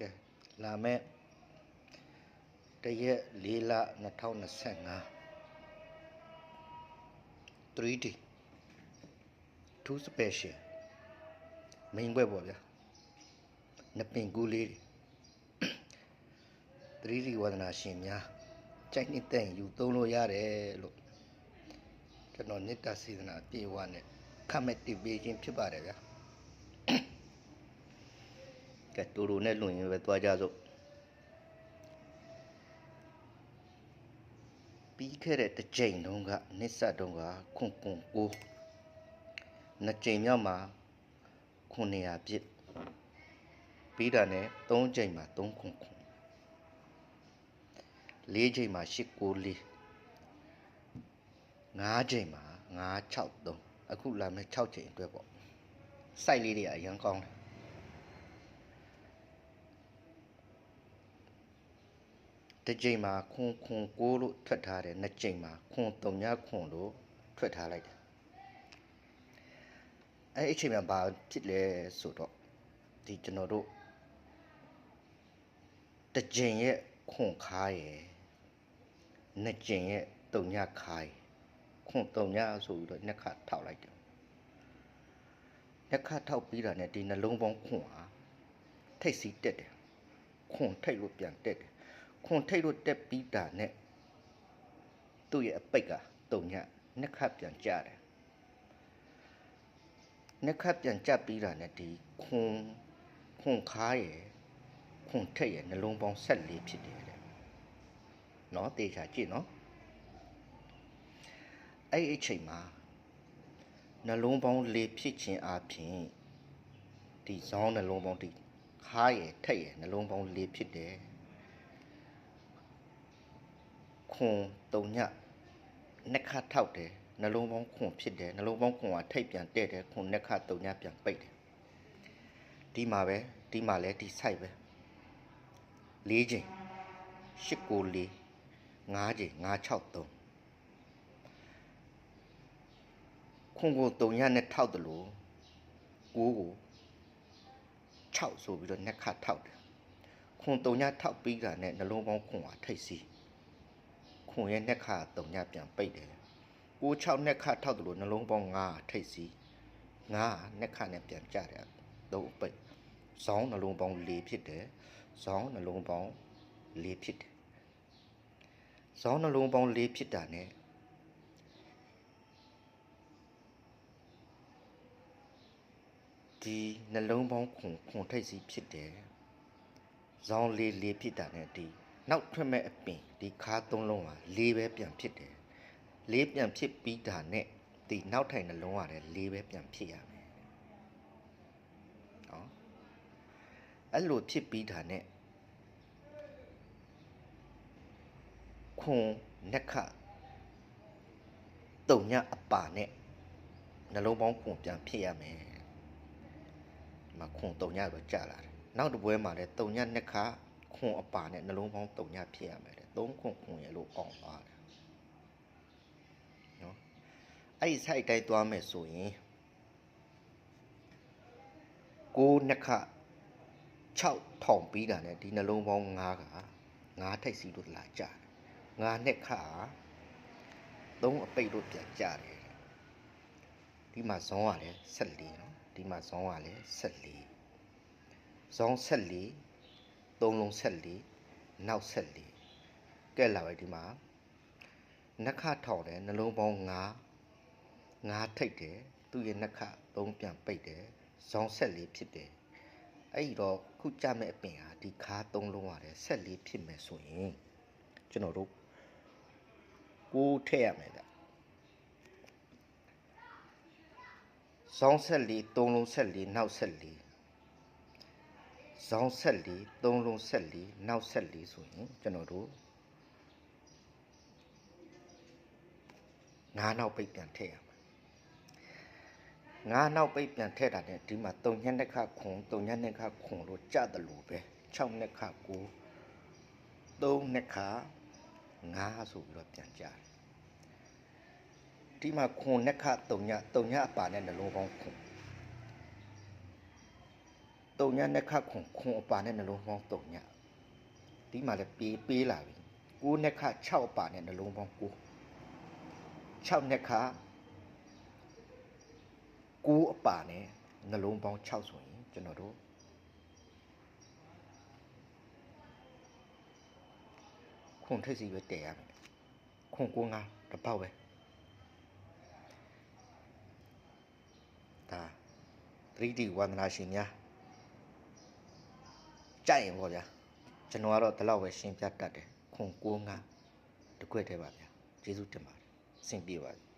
ကဲလာမဲ့တရက်၄လ2025 3D 2 special မင်းဘွဲပေါ့ဗျာနှစ်ပင်ကူးလေးတွေ 3D ဝါဒနာရှင်များကြိုက်နှစ်တဲ့ယူသုံးလို့ရတယ်လို့ကျွန်တော်မေတ္တာစေတနာအပြည့်အဝနဲ့ခတ်မဲ့တည်ပေးခြင်းဖြစ်ပါတယ်ဗျာ ကဲတူတူနဲ့လွန်ရင်ပဲသွားကြစို့ပြီးခဲ့တဲ့တစ်ကြိမ်တုန်းကနစ်ဆက်တုန်းကခွန်ကွန်ကိုနှစ်ကြိမ်မြောက်မှာ900ပြည့်ပြီးတာနဲ့3ကြိမ်မှာ3ခွန်ခွန်4ကြိမ်မှာ8ကို4 5ကြိမ်မှာ9 6 3အခုလာမယ့်6ကြိမ်အတွက်ပေါ့စိုက်လေးတွေအရင်ကောင်းတယ် တစ်ကြိမ်မှာခွန်ခွန်ကိုလို့ထွက်ထားတယ်နှစ်ကြိမ်မှာခွန်တုံညခွန်လို့ထွက်ထားလိုက်တယ်အဲ့ဒီအချိန်မှာဘာဖြစ်လဲဆိုတော့ဒီကျွန်တော်တို့တစ်ကြိမ်ရဲ့ခွန်ခါရယ်နှစ်ကြိမ်ရဲ့တုံညခါရယ်ခွန်တုံညဆိုပြီးတော့နှစ်ခါထောက်လိုက်တယ်နှစ်ခါထောက်ပြီးတာနဲ့ဒီနှလုံးပေါင်းခွန်ဟာထိတ်စီတက်တယ်ခွန်ထိတ်လို့ပြန်တက်တယ် ခွန်ထိတ်လို့တက်ပြီးတာနဲ့သူ့ရဲ့အပိတ်ကတုံညနှစ်ခတ်ပြန်ကြတယ်နှစ်ခတ်ပြန်ကြပြီးတာနဲ့ဒီခွန်ခွန်ခါရယ်ခွန်ထိတ်ရယ်နှလုံးပေါင်း14ဖြစ်တယ်တဲ့နော်တေချာကြည့်နော်အဲ့ဒီအချိန်မှာနှလုံးပေါင်း၄ဖြစ်ခြင်းအပြင်ဒီဇောင်းနှလုံးပေါင်းဒီခါရယ်ထိတ်ရယ်နှလုံးပေါင်း၄ဖြစ်တယ် ခွန်တုံညနှစ်ခါထောက်တယ်နှလုံးပေါင်းခွန်ဖြစ်တယ်နှလုံးပေါင်းခွန်ကထိတ်ပြန်တဲ့တယ်ခွန်နှစ်ခါတုံညပြန်ပိတ်တယ်ဒီမှာပဲဒီမှာလဲဒီဆိုင်ပဲ၄ချိန်၈ကို၄၅ချိန်၅6 3ခွန်ကိုတုံညနဲ့ထောက်တယ်လို့ကိုကို6ဆိုပြီးတော့နှစ်ခါထောက်တယ်ခွန်တုံညထောက်ပြီးတာနဲ့နှလုံးပေါင်းခွန်ကထိတ်စီး ခွန်ရဲ့နှက်ခါတုံညပြန်ပိတ်တယ်။ကို6နှက်ခါထောက်တယ်လို့နှလုံးပေါင်း9ထိတ်စီ9နှက်ခါနဲ့ပြန်ကြတယ်။တော့ပိတ်။ဇောင်းနှလုံးပေါင်း4ဖြစ်တယ်။ဇောင်းနှလုံးပေါင်း4ဖြစ်တယ်။ဇောင်းနှလုံးပေါင်း4ဖြစ်တာ ਨੇ ဒီနှလုံးပေါင်းခွန်ခွန်ထိတ်စီဖြစ်တယ်။ဇောင်းလေးလေးဖြစ်တာ ਨੇ ဒီ နောက်ထွက်မဲ့အပင်ဒီခါသုံးလုံးဟာလေးပဲပြန်ဖြစ်တယ်လေးပြန်ဖြစ်ပြီးတာနဲ့ဒီနောက်ထိုင်နှလုံးရတယ်လေးပဲပြန်ဖြစ်ရမယ်နော်အဲ့လိုဖြစ်ပြီးတာနဲ့ခွန်နက်ခတုံညအပါနဲ့နှလုံးပေါင်းခွန်ပြန်ဖြစ်ရမယ်ဒီမှာခွန်တုံညပဲကြာလာတယ်နောက်တစ်ပွဲမှာလည်းတုံညနက်ခ ခွန်အပါနဲ့နှလုံးပေါင်းတုံညဖြစ်ရမယ်တဲ့သုံးခွန်ခွန်ရလို့အောင်သွားတယ်နော်အဲ့ဒီ site တိုင်းသွားမယ်ဆိုရင်ကိုးနှစ်ခ6ထောင်ပြီးတာနဲ့ဒီနှလုံးပေါင်း9က9ထိပ်စီလို့လာကြတယ်9နှစ်ခ3အပိတ်လို့ပြန်ကြတယ်ဒီမှာဇောင်းကလည်း14နော်ဒီမှာဇောင်းကလည်း14ဇောင်း14 သုံးလုံးဆက်လေးနောက်ဆက်လေးကဲလာပဲဒီမှာနှက်ခထောင်တယ်နှလုံးပေါင်း9 9ထိတ်တယ်သူ့ရဲ့နှက်ခသုံးပြန်ပိတ်တယ်ဇောင်းဆက်လေးဖြစ်တယ်အဲ့ဒီတော့ခုကြမဲ့အပင်ဟာဒီခါသုံးလုံးရတယ်ဆက်လေးဖြစ်မယ်ဆိုရင်ကျွန်တော်တို့ကိုထည့်ရမယ်ဗျဇောင်းဆက်လေးသုံးလုံးဆက်လေးနောက်ဆက်လေး ဇောင်းဆက်လီသုံးလုံးဆက်လီနောက်ဆက်လီဆိုရင်ကျွန်တော်တို့ငါးနောက်ပိတ်ပြန်ထည့်ရမှာငါးနောက်ပိတ်ပြန်ထည့်တာနဲ့ဒီမှာတုံညက်နှစ်ခခွန်တုံညက်နှစ်ခခွန်လို့ကြတယ်လို့ပဲ6နှစ်ခကို3နှစ်ခငါးဆိုပြီးတော့ပြန်ကြတယ်ဒီမှာခွန်နှစ်ခတုံညတုံညအပါနဲ့နှလုံးပေါင်းခွန် တုံညနဲ့ခခွန်ခွန်အပါနဲ့နှလုံးပေါင်းတုံညဒီမှာလည်းပေးပေးလာပြီကိုနဲ့ခ6အပါနဲ့နှလုံးပေါင်း9 6နဲ့ခ9အပါနဲ့နှလုံးပေါင်း6ဆိုရင်ကျွန်တော်တို့ခွန်ထိပ်စီပဲတည်ရမယ်ခွန်9 5တစ်ပေါက်ပဲဒါ 3D ဝန္ဒနာရှင်များ ကြိုက်ရင်ပေါ့ဗျာကျွန်တော်ကတော့ဒီလောက်ပဲရှင်းပြတတ်တယ်ခွန်9 5တစ်ခွက်တည်းပါဗျာကျေးဇူးတင်ပါတယ်အဆင်ပြေပါစေ